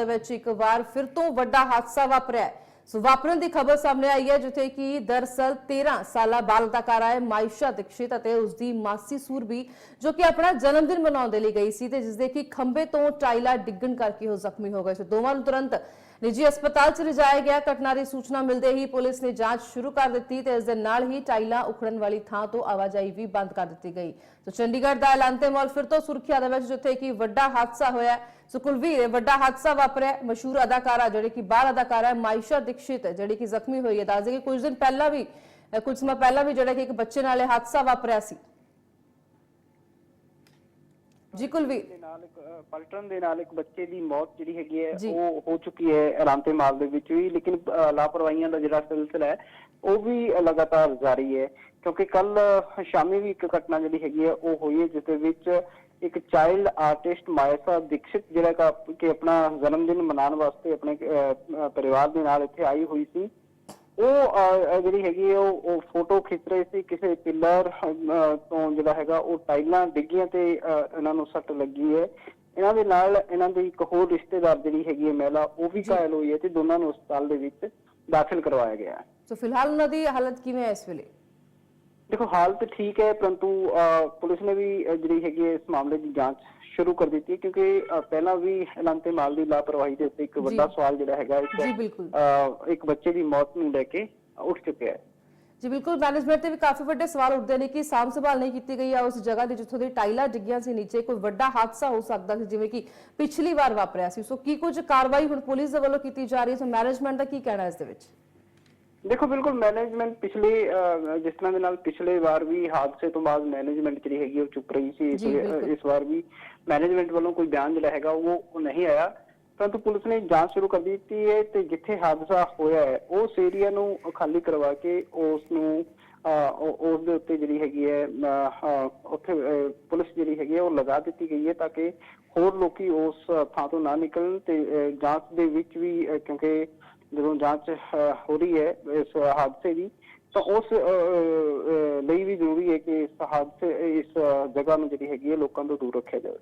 ਦੇ ਵਿੱਚ ਇੱਕ ਵਾਰ ਫਿਰ ਤੋਂ ਵੱਡਾ ਹਾਦਸਾ ਵਾਪਰਿਆ ਹੈ। ਸੋ ਵਾਪਰਨ ਦੀ ਖਬਰ ਸਾਹਮਣੇ ਆਈ ਹੈ, ਜਿੱਥੇ ਕਿ ਦਰਸਲ 13 ਸਾਲਾ ਬਾਲ ਅਦਾਕਾਰਾ ਹੈ ਮਾਇਸ਼ਾ ਦੀਕਸ਼ਿਤ ਅਤੇ ਉਸ ਦੀ ਮਾਸੀ ਸੂਰਬੀ ਜੋ ਕਿ ਆਪਣਾ ਜਨਮ ਦਿਨ ਮਨਾਉਣ ਦੇ ਲਈ ਗਈ ਸੀ ਤੇ ਜਿਸ ਦੇ ਕਿ ਖੰਭੇ ਤੋਂ ਟਾਈਲਾ ਡਿੱਗਣ ਕਰਕੇ ਉਹ ਜ਼ਖਮੀ ਹੋ ਗਏ ਸੀ। ਦੋਵਾਂ ਨੂੰ ਤੁਰੰਤ ਨਿੱਜੀ ਹਸਪਤਾਲ 'ਚ ਲਿਜਾਇਆ ਗਿਆ। ਘਟਨਾ ਦੀ ਸੂਚਨਾ ਮਿਲਦੇ ਹੀ ਪੁਲਿਸ ਨੇ ਜਾਂਚ ਸ਼ੁਰੂ ਕਰ ਦਿੱਤੀ ਤੇ ਇਸ ਦੇ ਨਾਲ ਹੀ ਟਾਈਲਾਂ ਉਖੜਨ ਵਾਲੀ ਥਾਂ ਤੋਂ ਆਵਾਜਾਈ ਵੀ ਬੰਦ ਕਰ ਦਿੱਤੀ ਗਈ। ਸੋ ਚੰਡੀਗੜ੍ਹ ਦਾ ਐਲਾਨਤੇ ਮਾਲ ਫਿਰ ਤੋਂ ਸੁਰਖੀਆ ਦੇ ਵਿੱਚ ਜਿੱਥੇ ਕਿ ਵੱਡਾ ਹਾਦਸਾ ਹੋਇਆ ਸੋ ਕੁਲਵੀਰ ਵੱਡਾ ਹਾਦਸਾ ਵਾਪਰਿਆ ਮਸ਼ਹੂਰ ਅਦਾਕਾਰਾ ਜਿਹੜੇ ਕਿ ਬਾਲ ਅਦਾਕਾਰਾ ਹੈ ਮਾਇਸ਼ਾ ਦੀਕਸ਼ਿਤ ਜਿਹੜੀ ਕਿ ਜ਼ਖਮੀ ਹੋਈ ਹੈ। ਦੱਸਦੇ ਕਿ ਕੁਝ ਦਿਨ ਪਹਿਲਾਂ ਵੀ ਅ, ਕੁਝ ਸਮਾਂ ਪਹਿਲਾਂ ਵੀ ਜਿਹੜਾ ਕਿ ਇੱਕ ਬੱਚੇ ਨਾਲ ਇਹ ਹਾਦਸਾ ਵਾਪਰਿਆ ਸੀ। ਜੀ ਕੁਲਵੀਰ ਦੇ ਨਾਲ ਇੱਕ ਅ, ਪਲਟਣ ਦੇ ਨਾਲ ਇੱਕ ਬੱਚੇ ਦੀ ਮੌਤ ਜਿਹੜੀ ਹੈਗੀ ਹੈ। ਉਹ ਹੋ ਚੁੱਕੀ ਹੈ ਰਾਮਤੇ ਮਾਲ ਦੇ ਵਿੱਚ ਵੀ ਲੇਕਿਨ ਲਾਪਰਵਾਹੀਆਂ ਦਾ ਜਿਹੜਾ ਸਿਲਸਿਲਾ ਹੈ ਉਹ ਵੀ ਲਗਾਤਾਰ ਜਾਰੀ ਹੈ ਕਿਉਂਕਿ ਕੱਲ ਸ਼ਾਮੀ ਵੀ ਇੱਕ ਘਟਨਾ ਜਿਹੜੀ ਹੈਗੀ ਹੈ ਉਹ ਹੋਈ ਹੈ ਜਿਸ ਦੇ ਵਿੱਚ ਇੱਕ ਚਾਈਲਡ ਆਰਟਿਸਟ ਮਾਇਸਾ ਦੀਕਸ਼ਿਤ ਜਿਹੜਾ ਕਿ- ਆਪਣਾ ਜਨਮ ਦਿਨ ਮਨਾਉਣ ਵਾਸਤੇ ਆਪਣੇ ਪਰਿਵਾਰ ਦੇ ਨਾਲ ਇੱਥੇ ਆਈ ਹੋਈ ਸੀ ਉਹ ਜਿਹੜੀ ਹੈਗੀ ਉਹ ਉਹ ਫੋਟੋ ਖਿੱਚ ਰਹੇ ਸੀ ਕਿਸੇ ਪਿੱਲਰ ਤੋਂ ਜਿਹੜਾ ਹੈਗਾ ਉਹ ਟਾਈਲਾਂ ਡਿੱਗੀਆਂ ਤੇ ਇਹਨਾਂ ਨੂੰ ਸੱਟ ਲੱਗੀ ਹੈ। ਇਹਨਾਂ ਦੇ ਨਾਲ ਇਹਨਾਂ ਦੀ ਇੱਕ ਹੋਰ ਰਿਸ਼ਤੇਦਾਰ ਜਿਹੜੀ ਹੈਗੀ ਹੈ ਮਹਿਲਾ ਉਹ ਵੀ ਘਾਇਲ ਹੋਈ ਹੈ ਤੇ ਦੋਨਾਂ ਨੂੰ ਹਸਪਤਾਲ ਦੇ ਵਿੱਚ ਦਾਖਲ ਕਰਵਾਇਆ ਗਿਆ ਹੈ। ਸੋ ਫਿਲਹਾਲ ਉਹਨਾਂ ਦੀ ਹਾਲਤ ਕਿਵੇਂ ਹੈ ਇਸ ਵੇਲੇ? ਦੇਖੋ ਹਾਲਤ ਠੀਕ ਹੈ ਪਰੰਤੂ ਪੁਲਿਸ ਨੇ ਵੀ ਜਿਹੜੀ ਹੈਗੀ ਇਸ ਮਾਮਲੇ ਦੀ ਜਾਂਚ ਸ਼ੁਰੂ ਕਰ ਦਿੱਤੀ ਹੈ ਕਿਉਂਕਿ ਪਹਿਲਾਂ ਵੀ ਐਲਾਂਤੇ ਮਾਲ ਦੀ ਲਾਪਰਵਾਹੀ ਦੇ ਉੱਤੇ ਇੱਕ ਵੱਡਾ। ਸਵਾਲ ਜਿਹੜਾ ਹੈਗਾ ਇੱਕ ਇੱਕ ਬੱਚੇ ਦੀ ਮੌਤ ਨੂੰ ਲੈ ਕੇ ਉੱਠ ਚੁੱਕਿਆ ਹੈ। ਜੀ ਬਿਲਕੁਲ। ਮੈਨੇਜਮੈਂਟ ਤੇ ਵੀ ਕਾਫੀ ਵੱਡੇ ਸਵਾਲ ਉੱਠਦੇ ਨੇ ਕਿ ਸਾਂਭ ਸੰਭਾਲ ਨਹੀਂ ਕੀਤੀ ਗਈ ਆ ਉਸ ਜਗ੍ਹਾ ਦੀ ਜਿੱਥੋਂ ਦੀ ਟਾਈਲਾਂ ਡਿੱਗੀਆਂ ਸੀ ਨੀਚੇ ਕੋਈ ਵੱਡਾ ਹਾਦਸਾ ਹੋ ਸਕਦਾ ਸੀ ਜਿਵੇਂ ਕਿ ਪਿਛਲੀ ਵਾਰ ਵਾਪਰਿਆ ਸੀ। ਸੋ ਕੀ ਕੁਝ ਕਾਰਵਾਈ ਹੁਣ ਪੁਲਿਸ ਦੇ ਵੱਲੋਂ ਕੀਤੀ ਜਾ ਰਹੀ ਹੈ? ਸੋ ਮੈਨੇਜਮੈਂਟ ਦਾ ਕੀ ਕਹਿਣਾ ਹੈ ਇਸ ਦੇ ਵਿੱਚ? ਦੇਖੋ ਬਿਲਕੁਲ ਮੈਨੇਜਮੈਂਟ ਪਿਛਲੇ ਜਿਸ ਤਰ੍ਹਾਂ ਦੇ ਨਾਲ ਪਿਛਲੇ ਵਾਰ ਵੀ ਹਾਦਸੇ ਤੋਂ ਬਾਅਦ ਮੈਨੇਜਮੈਂਟ ਜਿਹੜੀ ਹੈਗੀ ਉਹ ਚੁੱਪ ਰਹੀ ਸੀ। ਇਸ ਵਾਰ ਵੀ ਮੈਨੇਜਮੈਂਟ ਵੱਲੋਂ ਕੋਈ ਬਿਆਨ ਜਿਹੜਾ ਹੈਗਾ ਉਹ ਨਹੀਂ ਆਇਆ। ਪਰੰਤੂ ਪੁਲਿਸ ਨੇ ਜਾਂਚ ਸ਼ੁਰੂ ਕਰ ਦਿੱਤੀ ਹੈ ਤੇ ਜਿੱਥੇ ਹਾਦਸਾ ਹੋਇਆ ਹੈ ਉਸ ਏਰੀਆ ਨੂੰ ਖਾਲੀ ਕਰਵਾ ਕੇ ਉਸ ਨੂੰ ਉਸ ਦੇ ਉੱਤੇ ਜਿਹੜੀ ਹੈਗੀ ਹੈ ਉੱਥੇ ਪੁਲਿਸ ਜਿਹੜੀ ਹੈਗੀ ਹੈ ਉਹ ਲਗਾ ਦਿੱਤੀ ਗਈ ਹੈ ਤਾਂ ਕਿ ਹੋਰ ਲੋਕੀ ਉਸ ਥਾਂ ਤੋਂ ਨਾ ਨਿਕਲਣ ਤੇ ਜਾਂਚ ਦੇ ਵਿੱਚ ਵੀ ਕਿਉਂਕਿ ਜਦੋਂ ਜਾਂਚ ਹੋ ਰਹੀ ਹੈ ਇਸ ਹਾਦਸੇ ਦੀ ਤਾਂ ਉਸ ਅਹ, ਲਈ ਵੀ ਜ਼ਰੂਰੀ ਹੈ ਕਿ ਇਸ ਹਾਦਸੇ ਇਸ ਜਗ੍ਹਾ ਨੂੰ ਜਿਹੜੀ ਹੈਗੀ ਹੈ ਲੋਕਾਂ ਤੋਂ ਦੂਰ ਰੱਖਿਆ ਜਾਵੇ।